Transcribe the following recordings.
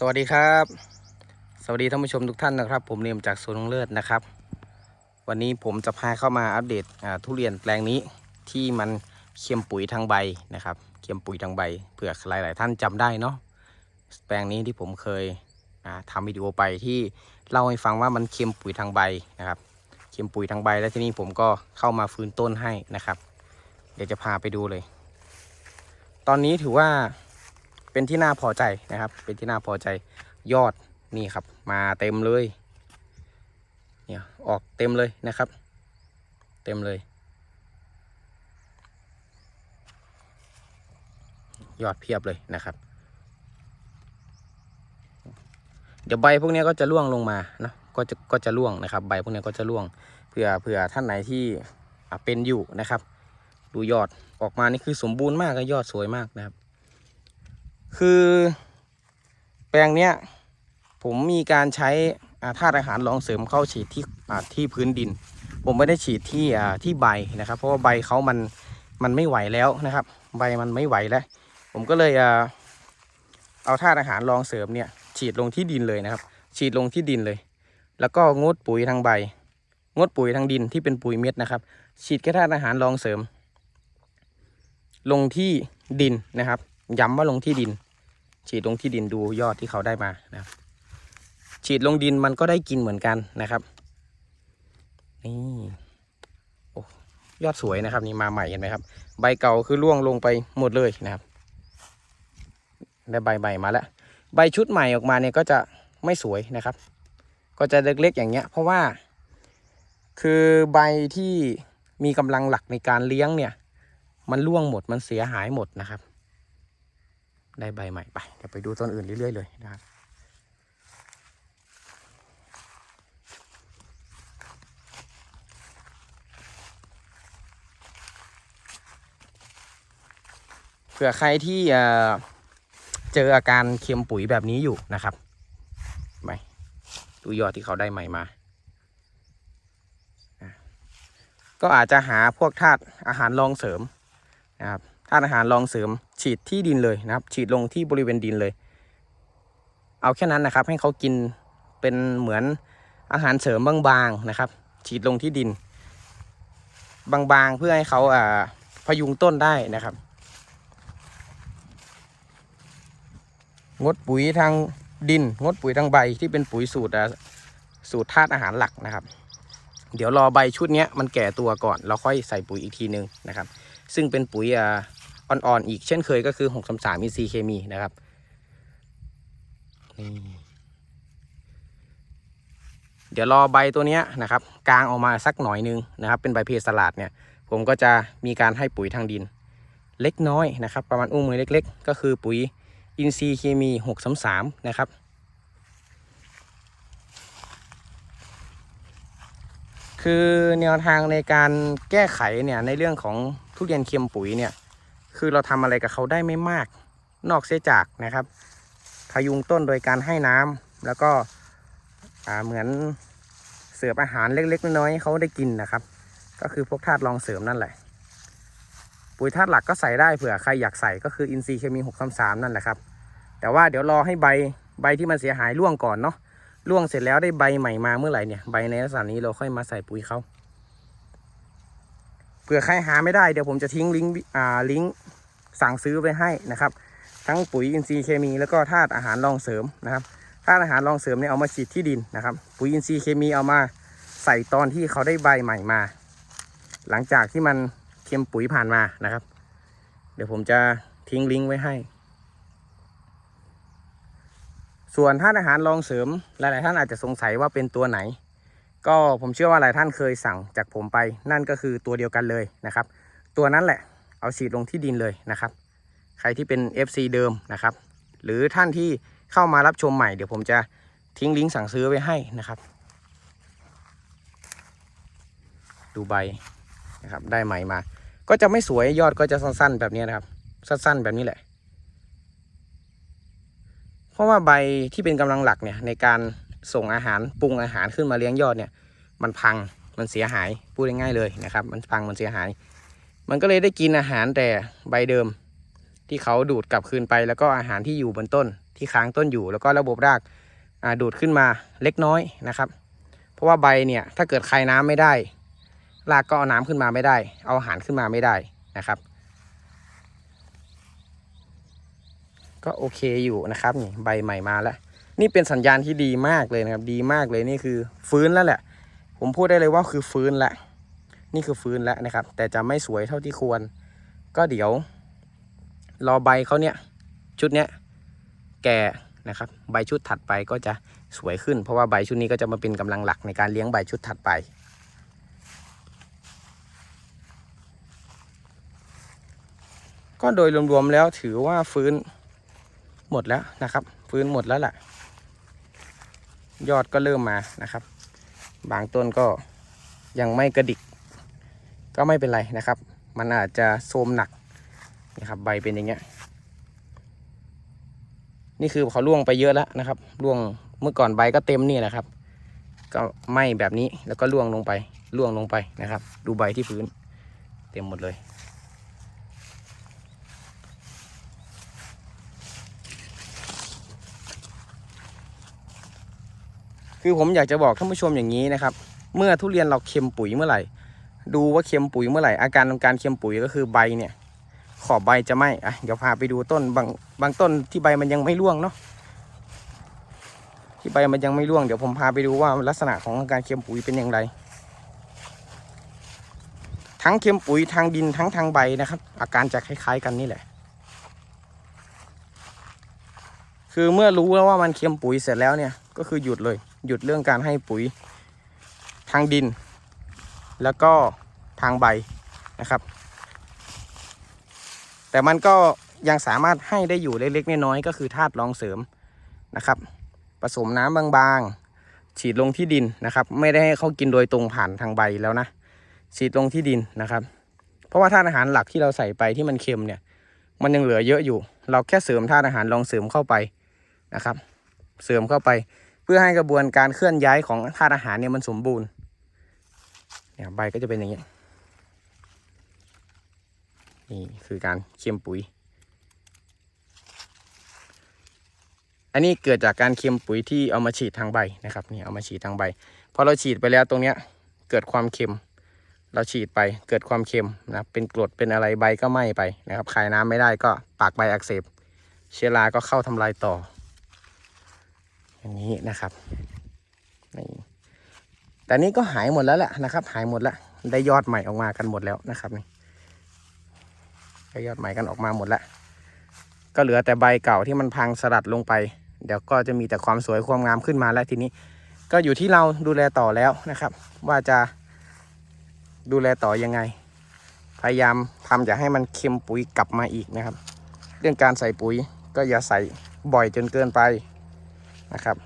สวัสดีครับ สวัสดีท่านผู้ชมทุกท่านนะครับ ผมเนียมจากสวนงเลิศนะครับ วันนี้ผมจะพาเข้ามาอัปเดตทุเรียนแปลงนี้ที่มันเค็มปุ๋ยทางใบนะครับเค็มปุ๋ยทางใบเผื่อหลายๆท่านจำได้เนาะแปลงนี้ที่ผมเคยอ่าทำวิดีโอไปที่เล่าให้ฟังว่ามันเค็มปุ๋ยทางใบนะครับเค็มปุ๋ยทางใบ แล้วที่นี้ผมก็เข้ามาฟื้นต้นให้นะครับ เดี๋ยวจะพาไปดูเลย ตอนนี้ถือว่า เป็นที่น่าพอใจนะครับ เป็นที่น่าพอใจยอดนี่ครับ มาเต็มเลยเนี่ยออกเต็มเลยนะครับ เต็มเลย ยอดเพียบเลยนะครับ เดี๋ยวใบพวกนี้ก็จะร่วงลงมาเนาะก็จะก็จะร่วงนะครับ ใบพวกนี้ก็จะร่วงเผื่อเผื่อท่านไหนที่เป็นอยู่นะครับ ดูยอดออกมานี่คือสมบูรณ์มากและยอดสวยมากนะครับ คือแปลงเนี้ยผมมีการใช้ธาตุอาหารรองเสริมเข้าฉีดที่ที่พื้นดิน ผมไม่ได้ฉีดที่ที่ใบนะครับ เพราะว่าใบเขามันมันไม่ไหวแล้วนะครับ ใบมันไม่ไหวแล้ว ผมก็เลยเอาธาตุอาหารรองเสริมเนี่ยฉีดลงที่ดินเลยนะครับ ฉีดลงที่ดินเลย แล้วก็งดปุ๋ยทางใบ งดปุ๋ยทางดินที่เป็นปุ๋ยเม็ดนะครับ ฉีดแค่ธาตุอาหารรองเสริม ลงที่ดินนะครับ ย้ำว่าลงที่ดิน ฉีดลงที่ดินดูยอดที่เขาได้มานะครับ ฉีดลงดินมันก็ได้กินเหมือนกันนะครับนี่โอ้ยอดสวยนะครับ นี่มาใหม่เห็นไหมครับ ใบเก่าคือร่วงลงไปหมดเลยนะครับได้ใบใหม่มาแล้ว ใบชุดใหม่ออกมาเนี่ยก็จะไม่สวยนะครับ ก็จะเล็กๆอย่างเงี้ย เพราะว่า คือใบที่มีกำลังหลักในการเลี้ยงเนี่ย มันร่วงหมดมันเสียหายหมดนะครับ ได้ใบใหม่ไปเดี๋ยวไปดูต้นอื่นเรื่อยๆเลยนะครับเผื่อใครที่เจออาการเค็มปุ๋ยแบบนี้อยู่นะครับไปดูยอดที่เขาได้ใหม่มาก็อาจจะหาพวกธาตุอาหารรองเสริมนะครับธาตุอาหารรองเสริม ฉีดที่ดินเลยนะครับ ฉีดลงที่บริเวณดินเลย เอาแค่นั้นนะครับ ให้เขากินเป็นเหมือนอาหารเสริมบางๆนะครับ ฉีดลงที่ดิน บางๆเพื่อให้เขาอ่าพยุงต้นได้นะครับ งดปุ๋ยทางดิน งดปุ๋ยทางใบที่เป็นปุ๋ยสูตรสูตรธาตุอาหารหลักนะครับ เดี๋ยวรอใบชุดนี้มันแก่ตัวก่อนแล้วค่อยใส่ปุ๋ยอีกทีนึงนะครับ ซึ่งเป็นปุ๋ย อ่อ่อนๆอีกเช่นเคยก็คือ633อินทรีเคมีนะครับนี่เดี๋ยวรอใบตัวเนี้ยนะครับ กลางออกมาสักหน่อยนึงนะครับ เป็นใบเพสลัดเนี่ย ผมก็จะมีการให้ปุ๋ยทางดิน เล็กน้อยนะครับ ประมาณอุ้งมือเล็ก ๆ ก็คือปุ๋ยอินทรีเคมี633นะครับคือแนวทางในการแก้ไขเนี่ยในเรื่องของทุเรียนเค็มปุ๋ยเนี่ย คือเราทำอะไรกับเขาได้ไม่มาก นอกเสียจากนะครับ พยุงต้นโดยการให้น้ำแล้วก็เหมือนเสิร์ฟอาหารเล็ก ๆ น้อยๆเขาได้กินนะครับ ก็คือพวกธาตุรองเสริมนั่นแหละ ปุ๋ยธาตุหลักก็ใส่ได้เผื่อใครอยากใส่ก็คืออินทรีย์เคมี633นั่นแหละครับ แต่ว่าเดี๋ยวรอให้ใบใบที่มันเสียหายร่วงก่อนเนาะร่วงเสร็จแล้วได้ใบใหม่มาเมื่อไหร่เนี่ยใบในลักษณะนี้เราค่อยมาใส่ปุ๋ยเขา เผื่อใครหาไม่ได้เดี๋ยวผมจะทิ้งลิงก์อ่าลิงก์สั่งซื้อไว้ให้นะครับ ทั้งปุ๋ยอินทรีย์เคมีแล้วก็ธาตุอาหารรองเสริมนะครับธาตุอาหารรองเสริมเนี่ยเอามาฉีดที่ดินนะครับ ปุ๋ยอินทรีย์เคมีเอามาใส่ตอนที่เขาได้ใบใหม่มา หลังจากที่มันเค็มปุ๋ยผ่านมานะครับ เดี๋ยวผมจะทิ้งลิงก์ไว้ให้ ส่วนธาตุอาหารรองเสริมหลายๆท่านอาจจะสงสัยว่าเป็นตัวไหน ก็ผมเชื่อว่าหลายท่านเคยสั่งจากผมไปนั่นก็คือตัวเดียวกันเลยนะครับ ตัวนั้นแหละเอาฉีดลงที่ดินเลยนะครับ ใครที่เป็น FC เดิมนะครับ หรือท่านที่เข้ามารับชมใหม่เดี๋ยวผมจะทิ้งลิงก์สั่งซื้อไว้ให้นะครับ ดูใบนะครับได้ใหม่มา ก็จะไม่สวยยอดก็จะสั้นๆ แบบนี้นะครับ สั้นๆแบบนี้แหละ เพราะว่าใบที่เป็นกำลังหลักเนี่ยในการ ส่งอาหารปรุงอาหารขึ้นมาเลี้ยงยอดเนี่ยมันพังมันเสียหายพูดง่ายๆเลยนะครับ มันพังมันเสียหาย มันก็เลยได้กินอาหารแต่ใบเดิม ที่เขาดูดกลับคืนไป แล้วก็อาหารที่อยู่บนต้น ที่ค้างต้นอยู่ แล้วก็ระบบรากาดูดขึ้นมาเล็กน้อยนะครับ เพราะว่าใบเนี่ยถ้าเกิดคายน้ำไม่ได้ รากก็เอาน้ำขึ้นมาไม่ได้ เอาอาหารขึ้นมาไม่ได้นะครับ ก็โอเคอยู่นะครับนี่ใบใหม่มาแล้ว นี่เป็นสัญญาณที่ดีมากเลยนะครับ ดีมากเลยนี่คือฟื้นแล้วแหละ ผมพูดได้เลยว่าคือฟื้นแล้วนี่คือฟื้นแล้วนะครับ แต่จะไม่สวยเท่าที่ควร ก็เดี๋ยว รอใบเขาเนี่ย ชุดเนี้ยแก่นะครับ ใบชุดถัดไปก็จะสวยขึ้น เพราะว่าใบชุดนี้ก็จะมาเป็นกำลังหลักในการเลี้ยงใบชุดถัดไป ก็โดยรวมๆแล้วถือว่าฟื้นหมดแล้วนะครับ ฟื้นหมดแล้วแหละ ยอดก็เริ่มมานะครับ บางต้นก็ยังไม่กระดิก ก็ไม่เป็นไรนะครับ มันอาจจะโทรมหนักนะครับใบเป็นอย่างเงี้ยนี่คือเขาล่วงไปเยอะแล้วนะครับล่วงเมื่อก่อนใบก็เต็มนี่แหละครับ ก็ไหม้แบบนี้แล้วก็ล่วงลงไปล่วงลงไปนะครับ ดูใบที่พื้น เต็มหมดเลย คือผมอยากจะบอกท่านผู้ชมอย่างนี้นะครับ เมื่อทุเรียนเราเค็มปุ๋ยเมื่อไหร่ ดูว่าเค็มปุ๋ยเมื่อไหร่ อาการของการเค็มปุ๋ยก็คือใบเนี่ย ขอบใบจะไหมอะเดี๋ยวพาไปดูต้นบางบางต้นที่ใบมันยังไม่ร่วงเนาะที่ใบมันยังไม่ร่วงเดี๋ยวผมพาไปดูว่าลักษณะของการเค็มปุ๋ยเป็นอย่างไร ทั้งเค็มปุ๋ยทางดินทั้งทางใบนะครับ อาการจะคล้าย ๆ กันนี่แหละ คือเมื่อรู้แล้วว่ามันเค็มปุ๋ยเสร็จแล้วเนี่ย ก็คือหยุดเลย หยุดเรื่องการให้ปุ๋ยทางดิน แล้วก็ทางใบนะครับ แต่มันก็ยังสามารถให้ได้อยู่เล็กๆน้อยๆก็คือธาตุรองเสริมนะครับ ผสมน้ำบางๆ ฉีดลงที่ดินนะครับ ไม่ได้ให้เขากินโดยตรงผ่านทางใบแล้วนะ ฉีดลงที่ดินนะครับ เพราะว่าธาตุอาหารหลักที่เราใส่ไปที่มันเค็มเนี่ย มันยังเหลือเยอะอยู่ เราแค่เสริมธาตุอาหารลองเสริมเข้าไป นะครับ เสริมเข้าไปเพื่อให้กระบวนการเคลื่อนย้ายของธาตุอาหารเนี่ยมันสมบูรณ์เนี่ยใบก็จะเป็นอย่างนี้นี่คือการเค็มปุ๋ย อันนี้เกิดจากการเค็มปุ๋ยที่เอามาฉีดทางใบนะครับนี่เอามาฉีดทางใบพอเราฉีดไปแล้วตรงเนี้ยเกิดความเค็ม เราฉีดไปเกิดความเค็มนะเป็นกรดเป็นอะไรใบก็ไหม้ไปนะครับคายน้ำไม่ได้ก็ปากใบอักเสบ เชื้อราก็เข้าทำลายต่อ อย่างนี้นะครับนี่แต่นี้ก็หายหมดแล้วแหละนะครับ หายหมดแล้วได้ยอดใหม่ออกมากันหมดแล้วนะครับนี่ได้ยอดใหม่กันออกมาหมดแล้วก็เหลือแต่ใบเก่าที่มันพังสลัดลงไป เดี๋ยวก็จะมีแต่ความสวยความงามขึ้นมาแล้วทีนี้ ก็อยู่ที่เราดูแลต่อแล้วนะครับ ว่าจะดูแลต่อยังไง พยายามทำอย่าให้มันเค็มปุ๋ยกลับมาอีกนะครับ เรื่องการใส่ปุ๋ยก็อย่าใส่บ่อยจนเกินไป นะครับ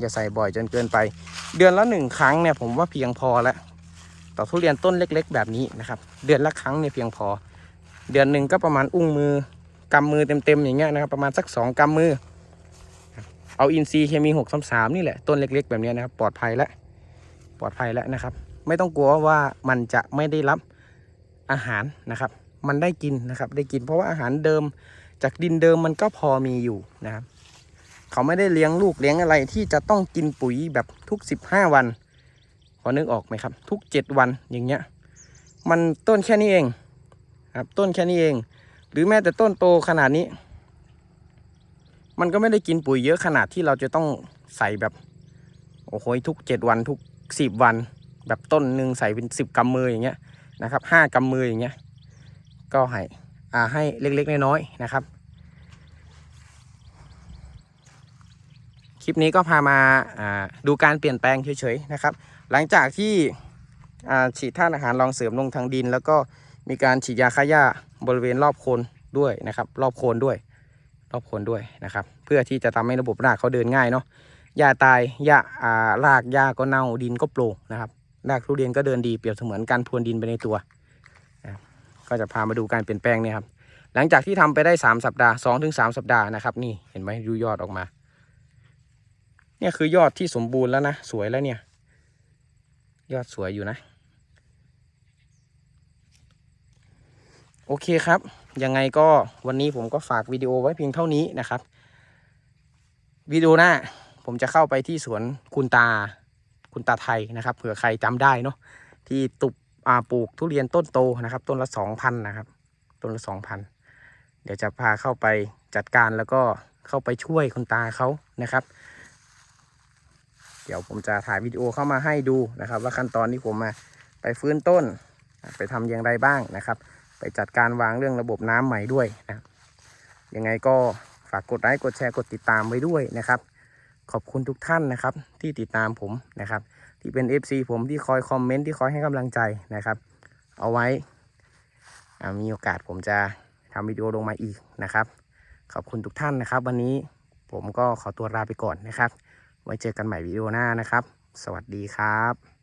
อย่าใส่บ่อยจนเกินไป เดือนละหนึ่งครั้งเนี่ยผมว่าเพียงพอแล้วต่อทุเรียนต้นเล็ก ๆ แบบนี้นะครับ เดือนละครั้งเนี่ยเพียงพอ เดือนหนึ่งก็ประมาณอุ้งมือกำมือเต็มๆอย่างเงี้ยนะครับ ประมาณสักสองกำมือ เอาอินซีเคมีหกสามสามนี่แหละต้นเล็ก ๆ แบบนี้นะครับ ปลอดภัยแล้วปลอดภัยแล้วนะครับ ไม่ต้องกลัวว่ามันจะไม่ได้รับอาหารนะครับ มันได้กินนะครับ ได้กินเพราะว่าอาหารเดิมจากดินเดิมมันก็พอมีอยู่นะครับ เขาไม่ได้เลี้ยงลูกเลี้ยงอะไรที่จะต้องกินปุ๋ยแบบทุกสิบห้าวันพอนึกออกไหมครับ ทุกเจ็ดวันอย่างเงี้ย มันต้นแค่นี้เองครับต้นแค่นี้เอง หรือแม้แต่ต้นโตขนาดนี้ มันก็ไม่ได้กินปุ๋ยเยอะขนาดที่เราจะต้องใส่แบบโอ้โหทุกเจ็ดวันทุกสิบวัน แบบต้นหนึ่งใส่เป็นสิบกำมืออย่างเงี้ยนะครับห้ากำมืออย่างเงี้ยก็ให้อ่าให้เล็กๆน้อยๆนะครับ คลิปนี้ก็พามาดูการเปลี่ยนแปลงเฉยๆนะครับ หลังจากที่ฉีดธาตุอาหารรองเสริมลงทางดิน แล้วก็มีการฉีดยาฆ่าหญ้าบริเวณรอบโคนด้วยนะครับ รอบโคนด้วย รอบโคนด้วยนะครับ เพื่อที่จะทำให้ระบบรากเขาเดินง่ายเนาะหญ้าตายหญ้ารากหญ้าก็เน่าดินก็โปร่งนะครับรากทุเรียนก็เดินดีเปรียบเสมือนการพรวนดินไปในตัวก็จะพามาดูการเปลี่ยนแปลงเนี่ยครับหลังจากที่ทำไปได้ 3 สัปดาห์2-3ถึงสัปดาห์นะครับนี่เห็นไหมดูยอดออกมา เนี่ยคือยอดที่สมบูรณ์แล้วนะสวยแล้วเนี่ย ยอดสวยอยู่นะ โอเคครับ ยังไงก็วันนี้ผมก็ฝากวิดีโอไว้เพียงเท่านี้นะครับวิดีโอหน้าผมจะเข้าไปที่สวนคุณตาคุณตาไทยนะครับเผื่อใครจำได้เนาะที่ตุบปลูกทุเรียนต้นโตนะครับ ต้นละสองพันนะครับ ต้นละสองพันเดี๋ยวจะพาเข้าไปจัดการแล้วก็เข้าไปช่วยคุณตาเขานะครับ เดี๋ยวผมจะถ่ายวิดีโอเข้ามาให้ดูนะครับ ว่าขั้นตอนที่ผมมาไปฟื้นต้น ไปทำอย่างไรบ้างนะครับ ไปจัดการวางเรื่องระบบน้ำใหม่ด้วยนะยังไงก็ฝากกดไลค์กดแชร์กดติดตามไว้ด้วยนะครับ ขอบคุณทุกท่านนะครับที่ติดตามผมนะครับ ที่เป็น FC ผมที่คอยคอมเมนต์ที่คอยให้กำลังใจนะครับ เอาไว้มีโอกาสผมจะทำวิดีโอลงมาอีกนะครับ ขอบคุณทุกท่านนะครับ วันนี้ผมก็ขอตัวลาไปก่อนนะครับ ไว้เจอกันใหม่วิดีโอหน้านะครับ สวัสดีครับ